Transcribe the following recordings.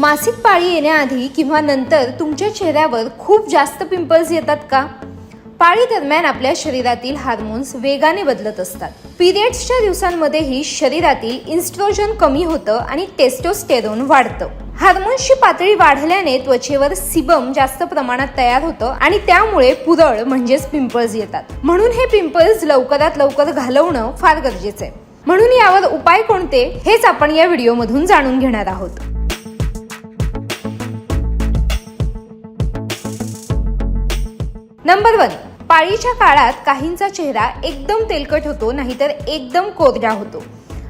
मासिक पाळी येण्याआधी किंवा नंतर तुमच्या चेहऱ्यावर खूप जास्त पिंपल्स येतात का? पाळी दरम्यान आपल्या शरीरातील हार्मोन्स वेगाने बदलत असतात. पिरियड्सच्या दिवसांमध्येही शरीरातील इन्स्ट्रोजन कमी होतं आणि टेस्टोस्टेरोन वाढतं. हार्मोन्सची पातळी वाढल्याने त्वचेवर सिबम जास्त प्रमाणात तयार होतं आणि त्यामुळे पुरळ म्हणजेच पिंपल्स येतात. म्हणून हे पिंपल्स लवकरात लवकर घालवणं फार गरजेचं आहे. म्हणून यावर उपाय कोणते? हेच आपण या व्हिडिओमधून जाणून घेणार आहोत. नंबर वन पाळीच्या काळात काहींचा चेहरा एकदम तेलकट होतो नाहीतर एकदम कोरडा होतो.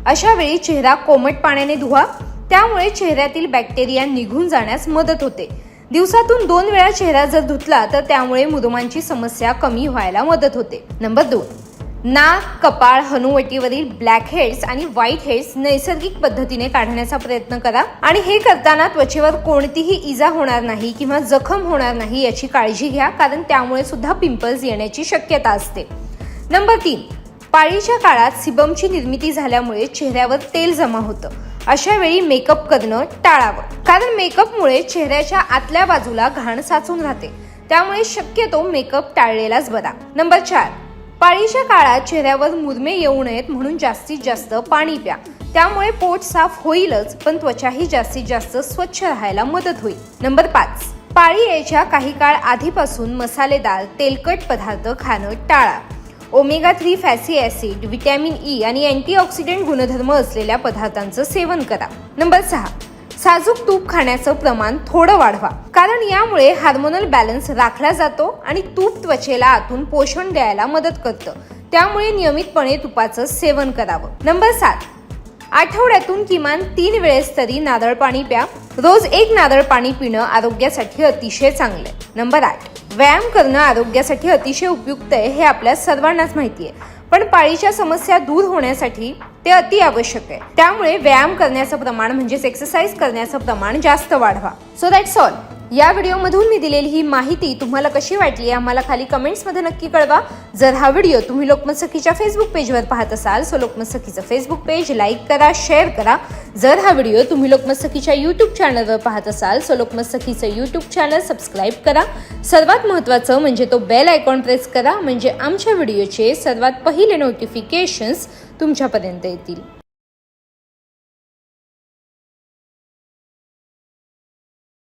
अशा वेळी चेहरा कोमट पाण्याने धुवा त्यामुळे चेहऱ्यातील बॅक्टेरिया निघून जाण्यास मदत होते. दिवसातून दोन वेळा चेहरा जर धुतला तर त्यामुळे मुरुमांची समस्या कमी व्हायला मदत होते. नंबर दोन नाक कपाळ हनुवटीवरील ब्लॅक हेड्स आणि व्हाईट हेड्स नैसर्गिक पद्धतीने काढण्याचा प्रयत्न करा. आणि हे करताना त्वचेवर कोणतीही इजा होणार नाही किंवा जखम होणार नाही याची काळजी घ्या कारण त्यामुळे सुद्धा पिंपल्स येण्याची शक्यता असते. नंबर तीन पाळीच्या काळात सिबमची निर्मिती झाल्यामुळे चेहऱ्यावर तेल जमा होतं. अशा वेळी मेकअप करणं टाळावं. कारण मेकअपमुळे चेहऱ्याच्या आतल्या बाजूला घाण साचून राहते. त्यामुळे शक्यतो मेकअप टाळलेलाच बरा. नंबर चार पाळीच्या काळात चेहऱ्यावर मुरमे येऊ नयेत म्हणून जास्तीत जास्त पाणी प्या. त्यामुळे पोट साफ होईलच पण त्वचाही जास्तीत जास्त स्वच्छ राहायला मदत होईल. नंबर पाच. पाळी यायच्या काही काळ आधीपासून मसालेदार तेलकट पदार्थ खाणं टाळा. Omega three fatty acid vitamin E आणि अँटीऑक्सिडंट गुणधर्म असलेल्या पदार्थांचं सेवन करा. नंबर सहा. साजूक तूप खाण्याचं प्रमाण थोडं वाढवा. कारण यामुळे हार्मोनल बॅलन्स राखला जातो आणि तूप त्वचेला आतून पोषण द्यायला मदत करतं. त्यामुळे नियमितपणे तुपाचं सेवन करावं. नंबर सात. आठवड्यातून किमान तीन वेळेस तरी नारळ पाणी प्या. रोज एक नारळ पाणी पिणं आरोग्यासाठी अतिशय चांगलं. आहे नंबर आठ. व्यायाम करणं आरोग्यासाठी अतिशय उपयुक्त आहे हे आपल्या सर्वांनाच माहिती आहे. पण पाळीच्या समस्या दूर होण्यासाठी ते अति आवश्यक आहे. त्यामुळे व्यायाम करण्याचं प्रमाण म्हणजेच एक्सरसाइज करण्याचं प्रमाण जास्त वाढवा. सो दॅट्स ऑल या व्हिडिओमधून मी दिलेली ही माहिती तुम्हाला कशी वाटली आम्हाला खाली कमेंट्समध्ये नक्की कळवा. जर हा व्हिडिओ तुम्ही लोकमत सखीच्या फेसबुक पेजवर पाहत असाल सो लोकमत सखीचं फेसबुक पेज लाईक करा शेअर करा. जर हा व्हिडिओ तुम्ही लोकमत सखीच्या यूट्यूब चॅनलवर पाहत असाल सो लोकमत सखीचं यूट्यूब चॅनल सबस्क्राईब करा. सर्वात महत्त्वाचं म्हणजे तो बेल आयकॉन प्रेस करा म्हणजे आमच्या व्हिडिओचे सर्वात पहिले नोटिफिकेशन्स तुमच्यापर्यंत येतील.